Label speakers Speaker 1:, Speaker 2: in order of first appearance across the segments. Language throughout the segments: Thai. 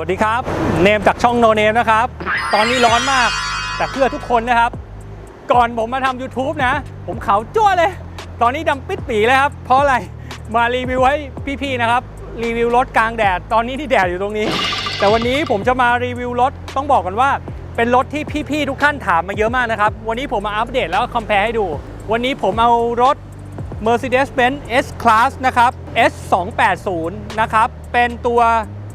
Speaker 1: วัสดีครับ เนมจากช่องโนเนมนะครับ ตอนนี้ร้อนมาก แต่เพื่อทุกคนนะครับ ก่อนผมมาทำ YouTube นะ ผมเขาจ้วเลย ตอนนี้ดำปิดปีเลยครับ เพราะอะไร มารีวิวให้พี่ๆนะครับ รีวิวรถกลางแดด ตอนนี้ที่แดดอยู่ตรงนี้ แต่วันนี้ผมจะมารีวิวรถ ต้องบอกกันว่า เป็นรถที่พี่ๆทุกท่านถามมาเยอะมากนะครับ วันนี้ผมมาอัปเดตแล้วก็คอมเพลให้ดู วันนี้ผมเอารถ Mercedes-Benz S-Class นะครับ S280 นะครับ เป็นตัว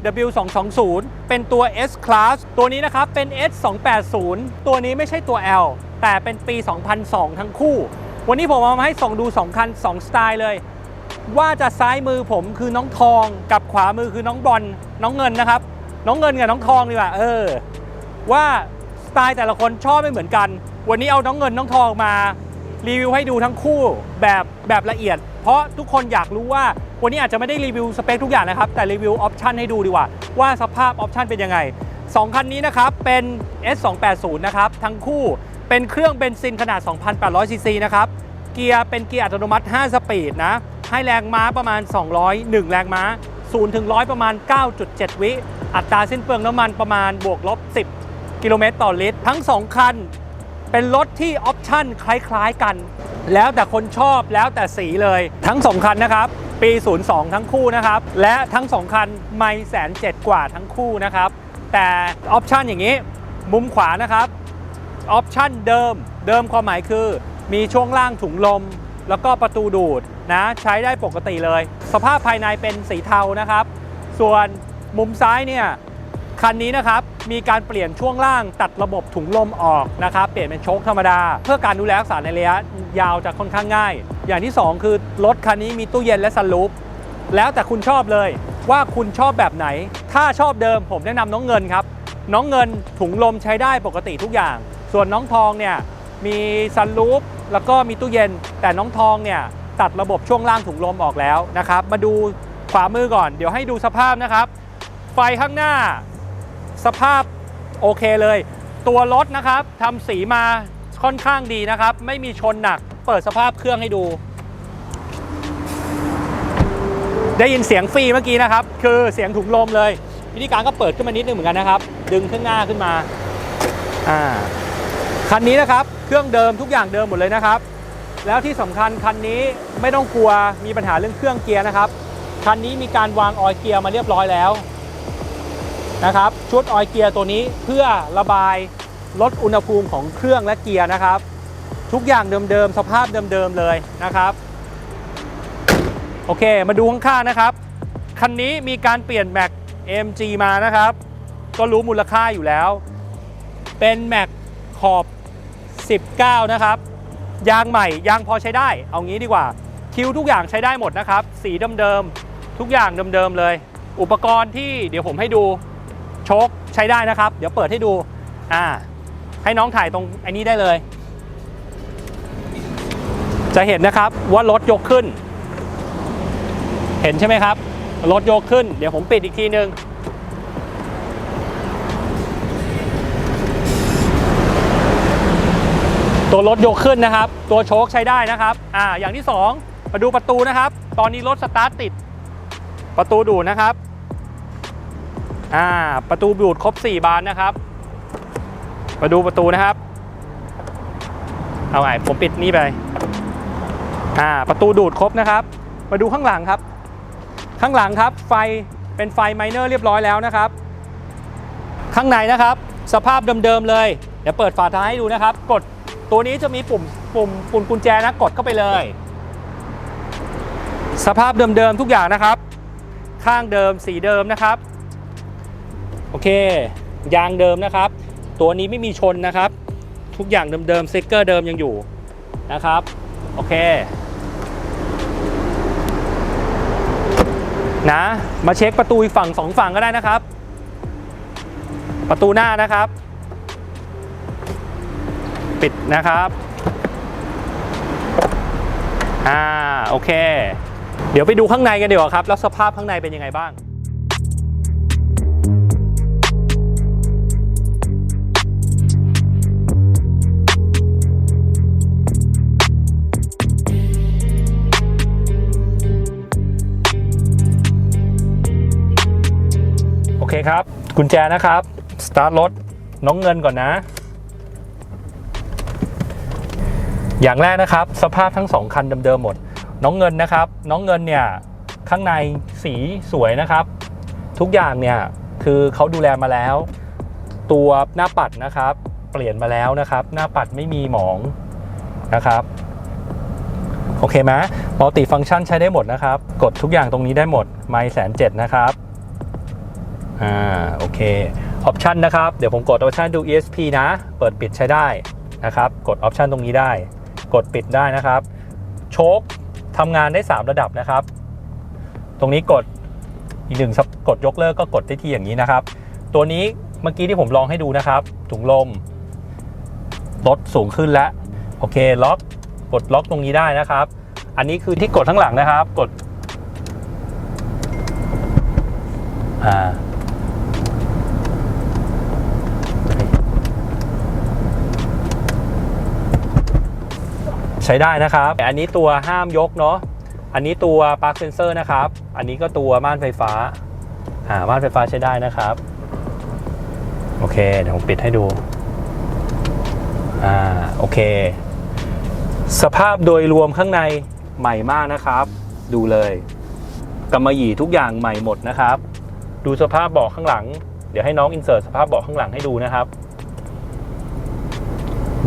Speaker 1: W220 เป็นตัว S-Class ตัวนี้นะครับเป็น S280 ตัวนี้ไม่ใช่ตัว L แต่เป็นปี 2002 ทั้งคู่ วันนี้ผมเอามาให้ส่องดู 2 คัน 2 สไตล์เลย ว่าจะซ้ายมือผมคือน้องทองกับขวามือคือน้องบอลน้องเงินนะครับ น้องเงินกับน้องทองดีกว่าเออ ว่าสไตล์แต่ละคนชอบไม่เหมือนกัน วันนี้เอาน้องเงินน้องทองมา รีวิวให้ดูทั้งคู่แบบแบบละเอียด เพราะทุกคนอยากรู้ว่า วันนี้อาจจะไม่ได้รีวิวสเปคทุกอย่างนะครับ แต่รีวิวออปชันให้ดูดีกว่า ว่าสภาพออปชันเป็นยังไง 2 คันนี้นะครับ เป็น S280 นะครับ ทั้งคู่เป็นเครื่องเบนซินขนาด 2,800 ซีซีนะครับ เกียร์เป็นเกียร์อัตโนมัติ 5 สปีดนะ ให้แรงม้าประมาณ 201 แรงม้า0ถึง100 ประมาณ 9.7 วิ อัตราสิ้นเปลืองน้ำมันประมาณบวกลบ 10 กิโลเมตรต่อลิตร ทั้ง 2 คัน เป็นรถที่ออปชั่นคล้ายๆกัน แล้วแต่คนชอบแล้วแต่สีเลย ทั้ง2คันนะครับ ปี 02 ทั้งคู่นะครับ และทั้ง2คันไม่แสนเจ็ดกว่าทั้งคู่นะครับ แต่ออปชั่นอย่างนี้ มุมขวานะครับออปชั่นเดิม เดิมความหมายคือ มีช่วงล่างถุงลม แล้วก็ประตูดูดนะใช้ได้ปกติเลย สภาพภายในเป็นสีเทานะครับ ส่วนมุมซ้ายเนี่ย คันนี้นะครับมีการเปลี่ยนช่วงล่างตัดระบบถุงลมออกนะครับเปลี่ยนเป็นโชคธรรมดา เพื่อการดูแลรักษาในระยะยาวจะค่อนข้างง่าย อย่างที่ 2 คือรถคันนี้มีตู้เย็นและซันรูฟแล้วแต่คุณชอบเลยว่าคุณชอบแบบไหน ถ้าชอบเดิมผมแนะนำน้องเงินครับ น้องเงินถุงลมใช้ได้ปกติทุกอย่าง ส่วนน้องทองเนี่ยมีซันรูฟแล้วก็มีตู้เย็น แต่น้องทองเนี่ยตัดระบบช่วงล่างถุงลมออกแล้วนะครับ มาดูขวามือก่อน เดี๋ยวให้ดูสภาพนะครับ ไฟข้างหน้า สภาพโอเคเลย ตัวรถนะครับทำสีมาค่อนข้างดีนะครับ ไม่มีชนหนัก เปิดสภาพเครื่องให้ดู ได้ยินเสียงฟรีเมื่อกี้นะครับ คือเสียงถุงลมเลย วิธีการก็เปิดขึ้นมานิดนึงเหมือนกันนะครับ ดึงข้างหน้าขึ้นมาอ่าคันนี้นะครับ เครื่องเดิมทุกอย่างเดิมหมดเลยนะครับ แล้วที่สำคัญคันนี้ไม่ต้องกลัวมีปัญหาเรื่องเครื่องเกียร์นะครับ คันนี้มีการวางออยเกียร์มาเรียบร้อยแล้วนะครับ ชุดออยเกียร์ตัวนี้เพื่อระบายลดอุณหภูมิของเครื่องและเกียร์นะครับ ทุกอย่างเดิมๆสภาพเดิมๆเลยนะครับ โอเค มาดูข้างๆนะครับ คันนี้มีการเปลี่ยนแม็ก MG มานะครับ ก็รู้มูลค่าอยู่แล้ว เป็นแม็กขอบ 19 นะครับ ยางใหม่ยางพอใช้ได้ เอางี้ดีกว่า คิวทุกอย่างใช้ได้หมดนะครับ สีเดิมๆทุกอย่างเดิมๆเลย อุปกรณ์ที่เดี๋ยวผมให้ดู โชคใช้ได้นะครับ เดี๋ยวเปิดให้ดูอ่าให้น้องถ่ายตรงไอ้นี้ได้เลย จะเห็นนะครับว่ารถยกขึ้น เห็นใช่ไหมครับ รถยกขึ้น เดี๋ยวผมปิดอีกทีนึงตัวรถยกขึ้นนะครับ ตัวโชคใช้ได้นะครับ อ่า อย่างที่ 2 มาดูประตูนะครับ ตอนนี้รถสตาร์ทติด ประตูดูนะครับ อ่าประตูดูดครบ 4 บานนะครับ มาดูประตูนะครับ เอาไงผมปิดนี่ไปอ่าประตูดูดครบนะครับ มาดูข้างหลังครับ ข้างหลังครับ ไฟเป็นไฟไมเนอร์เรียบร้อยแล้วนะครับ ข้างในนะครับ สภาพเดิมๆเลย เดี๋ยวเปิดฝาท้ายให้ดูนะครับ กดตัวนี้จะมีปุ่มปุ่มปุ่มกุญแจนะกดเข้าไปเลย สภาพเดิมๆทุกอย่างนะครับ ข้างเดิมสีเดิมนะครับ เคยางเดิมนะครับ ตัวนี้ไม่มีชนนะครับ ทุกอย่างเดิมๆสติ๊กเกอร์เดิมยังอยู่นะครับ โอเค นะ มาเช็คประตูอีกฝั่งสองฝั่งก็ได้นะครับ ประตูหน้านะครับ ปิดนะครับอ่าโอเค เดี๋ยวไปดูข้างในกันดีกว่าครับ แล้วสภาพข้างในเป็นยังไงบ้าง คครับ กุญแจนะครับ สตาร์ทรถน้องเงินก่อนนะ อย่างแรกนะครับ สภาพทั้งสองคันเดิมๆหมด น้องเงินนะครับ น้องเงินเนี่ยข้างในสีสวยนะครับ ทุกอย่างเนี่ยคือเขาดูแลมาแล้ว ตัวหน้าปัดนะครับ เปลี่ยนมาแล้วนะครับ หน้าปัดไม่มีหมองนะครับโอเคไหมมัลติฟัง c t ชันใช้ได้หมดนะครับ กดทุกอย่างตรงนี้ได้หมด ไม่แสนเจ็ดนะครับ อ่าโอเคออปชันนะครับ เดี๋ยวผมกดออปชันดู ESP นะ เปิดปิดใช้ได้นะครับ กดออปชันตรงนี้ได้ กดปิดได้นะครับ โชคทำงานได้ 3 ระดับนะครับ ตรงนี้กดอีกหนึ่งสับกดยกเลิกก็กดได้ที่อย่างนี้นะครับ ตัวนี้เมื่อกี้ที่ผมลองให้ดูนะครับ ถุงลมลดสูงขึ้นแล้ว โอเคล็อกกดล็อกตรงนี้ได้นะครับ อันนี้คือที่กดข้งหลังนะครับ กดอ่า ใช้ได้นะครับ อันนี้ตัวห้ามยกเนาะอันนี้ตัวปลั๊กเซนเซอร์นะครับ อันนี้ก็ตัวม่านไฟฟ้าอ่าม่านไฟฟ้าใช้ได้นะครับ โอเค เดี๋ยวผมปิดให้ดูอ่าโอเค สภาพโดยรวมข้างในใหม่มากนะครับ ดูเลยกำมะหยี่ทุกอย่างใหม่หมดนะครับ ดูสภาพเบาะข้างหลัง เดี๋ยวให้น้องอินเสิร์ตสภาพเบาะข้างหลังให้ดูนะครับ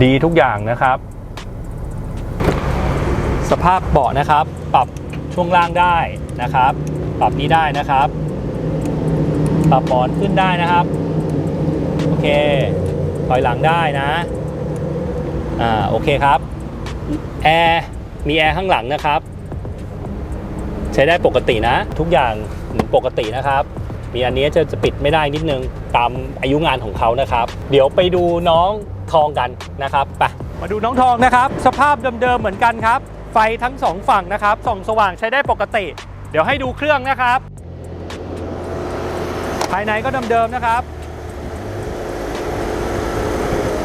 Speaker 1: ดีทุกอย่างนะครับ สภาพเบาะนะครับ ปรับช่วงล่างได้นะครับ ปรับนี้ได้นะครับ ปรับหมอนขึ้นได้นะครับ โอเคถอยหลังได้นะอ่าโอเคครับแอร์มีแอร์ข้างหลังนะครับ ใช้ได้ปกตินะ ทุกอย่างปกตินะครับ มีอันนี้จะจะปิดไม่ได้นิดนึงตามอายุงานของเขานะครับ เดี๋ยวไปดูน้องทองกันนะครับไปมาดูน้องทองนะครับ สภาพเดิมๆเหมือนกันครับ ไฟทั้งสองฝั่งนะครับส่องสว่างใช้ได้ปกติ เดี๋ยวให้ดูเครื่องนะครับ ภายในก็เดิมๆนะครับ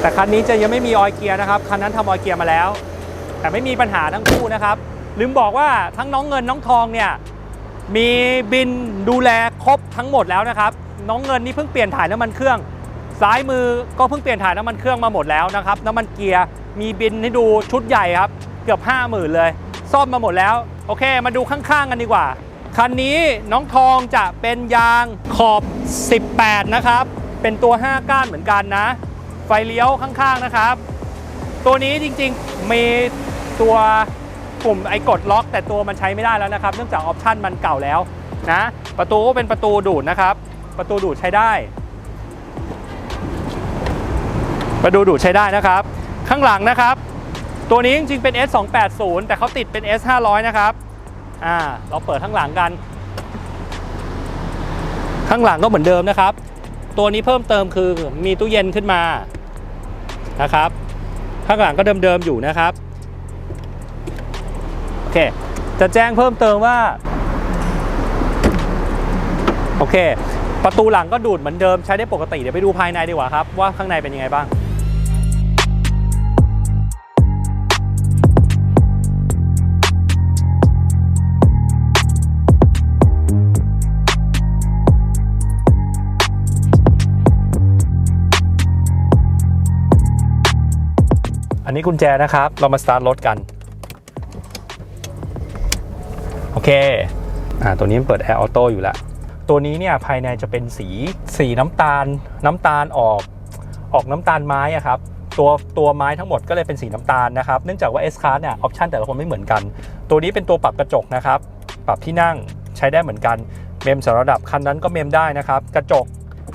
Speaker 1: แต่คันนี้จะยังไม่มีออยเกียร์นะครับคันนั้นทำออยเกียร์มาแล้ว แต่ไม่มีปัญหาทั้งคู่นะครับลืมบอกว่าทั้งน้องเงินน้องทองเนี่ยมีบินดูแลครบทั้งหมดแล้วนะครับ น้องเงินนี่เพิ่งเปลี่ยนถ่ายน้ำมันเครื่อง ซ้ายมือก็เพิ่งเปลี่ยนถ่ายน้ำมันเครื่องมาหมดแล้วนะครับน้ำมันเกียร์มีบินให้ดูชุดใหญ่ครับ เกือบ 5 0,000 เลย ซ่อมมาหมดแล้ว โอเค มาดูข้างๆกันดีกว่า คันนี้น้องทองจะเป็นยางขอบ 18 นะครับ เป็นตัว 5 ก้านเหมือนกันนะ ไฟเลี้ยวข้างๆนะครับ ตัวนี้จริงๆมีตัวปุ่มไอ้กดล็อก แต่ตัวมันใช้ไม่ได้แล้วนะครับ เนื่องจากออปชันมันเก่าแล้วนะ ประตูก็เป็นประตูดูดนะครับ ประตูดูดใช้ได้ ประตูดูดใช้ได้นะครับ ข้างหลังนะครับ ตัวนี้จริงๆเป็น S 2 8 0 แต่เขาติดเป็น S 5 0 0 นะครับ อ่า เราเปิดข้างหลังกัน ข้างหลังก็เหมือนเดิมนะครับ ตัวนี้เพิ่มเติมคือมีตู้เย็นขึ้นมา นะครับ ข้างหลังก็เดิมๆอยู่นะครับ โอเค จะแจ้งเพิ่มเติมว่า โอเค ประตูหลังก็ดูดเหมือนเดิมใช้ได้ปกติ เดี๋ยวไปดูภายในดีกว่าครับ ว่าข้างในเป็นยังไงบ้าง นนี้กุญแจนะครับ เรามาสตาร์ทรถกัน โอเค อ่า ตัวนี้มันเปิดแอร์ออโต้อยู่แล้วตัวนี้เนี่ยภายในจะเป็นสีสีน้ำตาลน้ำตาลออกออกน้ำตาลไม้อะครับตัวตัวไม้ทั้งหมดก็เลยเป็นสีน้ำตาลนะครับ เนื่องจากว่า S Class เนี่ยออปชันแต่ละคนไม่เหมือนกัน ตัวนี้เป็นตัวปรับกระจกนะครับ ปรับที่นั่งใช้ได้เหมือนกัน เมมสารระดับคันนั้นก็เมมได้นะครับ กระจก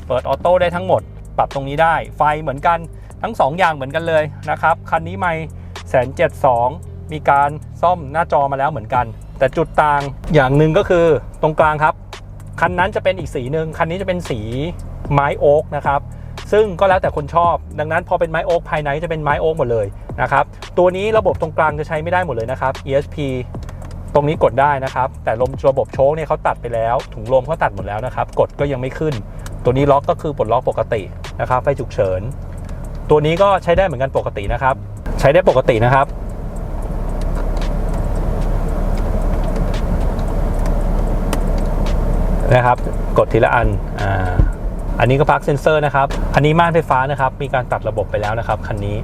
Speaker 1: เปิดออโต้ได้ทั้งหมด ปรับตรงนี้ได้ ไฟเหมือนกัน ทั้ง 2 อย่างเหมือนกันเลยนะครับ คันนี้ไม่แสนเจ็ดสองมีการซ่อมหน้าจอมาแล้วเหมือนกัน แต่จุดต่างอย่างหนึ่งก็คือตรงกลางครับ คันนั้นจะเป็นอีกสีหนึ่งคันนี้จะเป็นสีไม้โอ๊กนะครับซึ่งก็แล้วแต่คนชอบ ดังนั้นพอเป็นไม้โอ๊กภายในจะเป็นไม้โอ๊กหมดเลยนะครับ ตัวนี้ระบบตรงกลางจะใช้ไม่ได้หมดเลยนะครับ ESP ตรงนี้กดได้นะครับ แต่ลมระบบโชคเนี่ยเขาตัดไปแล้ว ถุงลมเขาตัดหมดแล้วนะครับ กดก็ยังไม่ขึ้น ตัวนี้ล็อกก็คือปลดล็อกปกตินะครับ ไฟฉุกเฉิน ตัวนี้ก็ใช้ได้เหมือนกันปกตินะครับ ใช้ได้ปกตินะครับ นะครับ กดทีละอันอ่าอันนี้ก็ปลั๊กเซนเซอร์นะครับคันนี้ม่านไฟฟ้านะครับ มีการตัดระบบไปแล้วนะครับคันนี้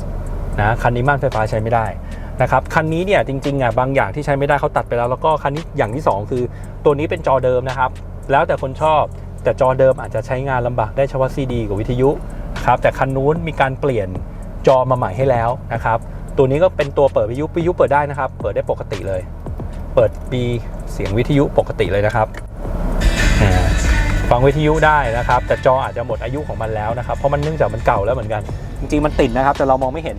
Speaker 1: นะคันนี้ม่านไฟฟ้าใช้ไม่ได้นะครับคันนี้เนี่ยจริงๆอะบางอย่างที่ใช้ไม่ได้เขาตัดไปแล้ว แล้วก็คันนี้อย่างที่สองคือ ตัวนี้เป็นจอเดิมนะครับ แล้วแต่คนชอบแต่จอเดิมอาจจะใช้งานลำบากได้เฉพาะซีดีกับวิทยุ นะครับแต่คันนู้นมีการเปลี่ยนจอมาใหม่ให้แล้วนะครับ ตัวนี้ก็เป็นตัวเปิดวิทยุวิทยุเปิดได้นะครับ เปิดได้ปกติเลย เปิดปีเสียงวิทยุปกติเลยนะครับอ่าฟังวิทยุได้นะครับ แต่จออาจจะหมดอายุของมันแล้วนะครับเพราะมันเนื่องจากมันเก่าแล้วเหมือนกัน จริงๆมันติดนะครับ แต่เรามองไม่เห็น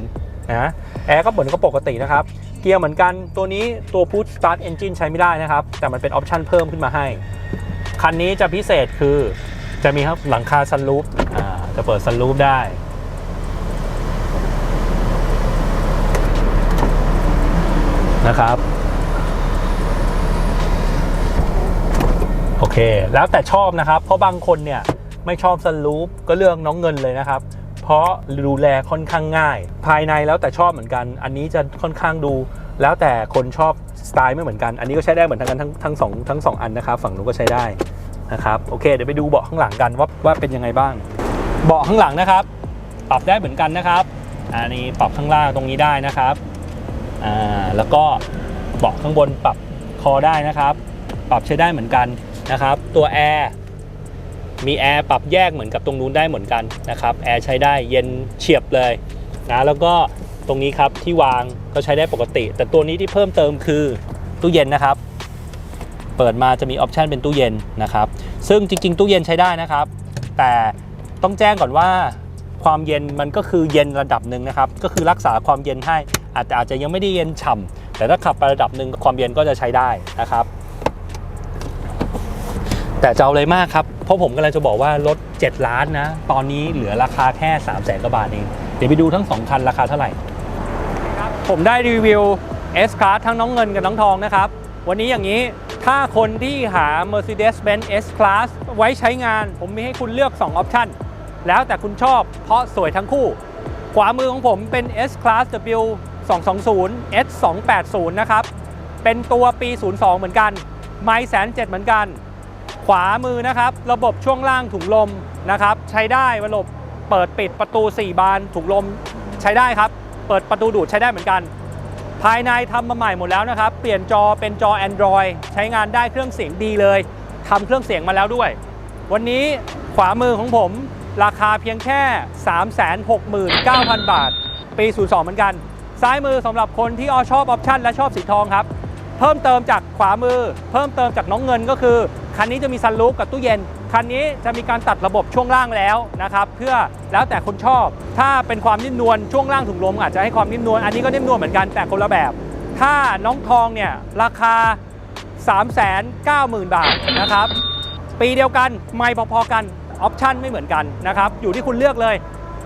Speaker 1: นะแอร์ก็เหมือนก็ปกตินะครับ เกียร์เหมือนกันตัวนี้ตัว Push Start Engine ใช้ไม่ได้นะครับ แต่มันเป็นออปชันเพิ่มขึ้นมาให้ คันนี้จะพิเศษคือจะมีครับหลังคาซันรูฟอ่า จะเปิดซันรูฟได้ นะครับ โอเค แล้วแต่ชอบนะครับ เพราะบางคนเนี่ย ไม่ชอบสลูปก็เลือกน้องเงินเลยนะครับ เพราะดูแลค่อนข้างง่าย ภายในแล้วแต่ชอบเหมือนกัน อันนี้จะค่อนข้างดูแล้วแต่คนชอบสไตล์ไม่เหมือนกัน อันนี้ก็ใช้ได้เหมือนกันทั้งทั้งสองทั้งสองอันนะครับ ฝั่งนู้นก็ใช้ได้นะครับ โอเค เดี๋ยวไปดูเบาะข้างหลังกันว่าว่าเป็นยังไงบ้าง เบาะข้างหลังนะครับ ปรับได้เหมือนกันนะครับ อันนี้ปรับข้างล่างตรงนี้ได้นะครับอ่าแล้วก็เบาะข้างบนปรับคอได้นะครับ ปรับใช้ได้เหมือนกันนะครับ ตัวแอร์มีแอร์ปรับแยกเหมือนกับตรงนู้นได้เหมือนกันนะครับแอร์ใช้ได้เย็นเฉียบเลยนะแล้วก็ตรงนี้ครับที่วางก็ใช้ได้ปกติ แต่ตัวนี้ที่เพิ่มเติมคือตู้เย็นนะครับ เปิดมาจะมีออปชันเป็นตู้เย็นนะครับ ซึ่งจริง ๆ ตู้เย็นใช้ได้นะครับ แต่ ต้องแจ้งก่อนว่าความเย็นมันก็คือเย็นระดับหนึ่งนะครับ ก็คือรักษาความเย็นให้อาจจะอาจจะยังไม่ได้เย็นฉ่ำแต่ถ้าขับไประดับหนึ่งความเย็นก็จะใช้ได้นะครับ แต่จะเอาอะไรมากครับ เพราะผมกำลังจะบอกว่ารถ 7 ล้านนะ ตอนนี้เหลือราคาแค่ 3 0 0แสนกว่าบาทเอง เดี๋ยวไปดูทั้ง 2 คันราคาเท่าไหร่ ผมได้รีวิว S Class ทั้งน้องเงินกับน้องทองนะครับ วันนี้อย่างนี้ถ้าคนที่หา Mercedes-Benz S Class ไว้ใช้งาน ผมมีให้คุณเลือก 2 ออปชั่น แล้วแต่คุณชอบเพราะสวยทั้งคู่ ขวามือของผมเป็น S Class W 220 S 280นะครับ เป็นตัวปี 02 เหมือนกัน ไม่แสนเจ็ดเหมือนกัน ขวามือนะครับ ระบบช่วงล่างถุงลมนะครับ ใช้ได้ระบบเปิดปิดประตู 4 บานถุงลมใช้ได้ครับ เปิดประตูดูดใช้ได้เหมือนกัน ภายในทำมาใหม่หมดแล้วนะครับ เปลี่ยนจอเป็นจอ Android ใช้งานได้เครื่องเสียงดีเลยทำเครื่องเสียงมาแล้วด้วย วันนี้ขวามือของผม ราคาเพียงแค่ 369,000 บาท ปี 02 เหมือนกัน ซ้ายมือสำหรับคนที่อชอบออปชั่นและชอบสีทองครับ เพิ่มเติมจากขวามือ เพิ่มเติมจากน้องเงินก็คือ คันนี้จะมีซันรูฟกับตู้เย็น คันนี้จะมีการตัดระบบช่วงล่างแล้วนะครับเพื่อแล้วแต่คนชอบ ถ้าเป็นความนิ่มนวลช่วงล่างถุงลมอาจจะให้ความนิ่มนวลอันนี้ก็นิ่มนวลเหมือนกันแต่คนละแบบ ถ้าน้องทองเนี่ยราคา 390,000 บาทนะครับปีเดียวกันไม่พอๆกัน ออปชันไม่เหมือนกันนะครับ อยู่ที่คุณเลือกเลย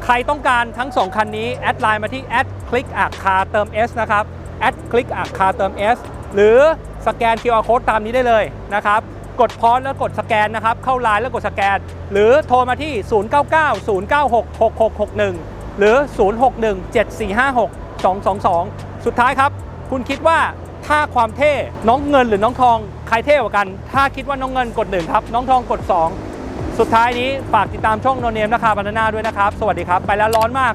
Speaker 1: ใครต้องการทั้ง 2 คันนี้ แอดไลน์มาที่แอดคลิกอาคาเติม S นะครับแอดคลิกอาคาเติม S หรือสแกน QR Code ตามนี้ได้เลยนะครับกดพอสแล้วกดสแกนนะครับ เข้าไลน์แล้วกดสแกน หรือโทรมาที่ 0990966661 หรือ 0617456222 สุดท้ายครับ คุณคิดว่าถ้าความเท่น้องเงินหรือน้องทอง ใครเท่กว่ากัน ถ้าคิดว่าน้องเงินกด 1 ครับ น้องทองกด 2 สุดท้ายนี้ฝากติดตามช่องโนเนมราคาบานาน่าด้วยนะครับ สวัสดีครับ ไปแล้วร้อนมาก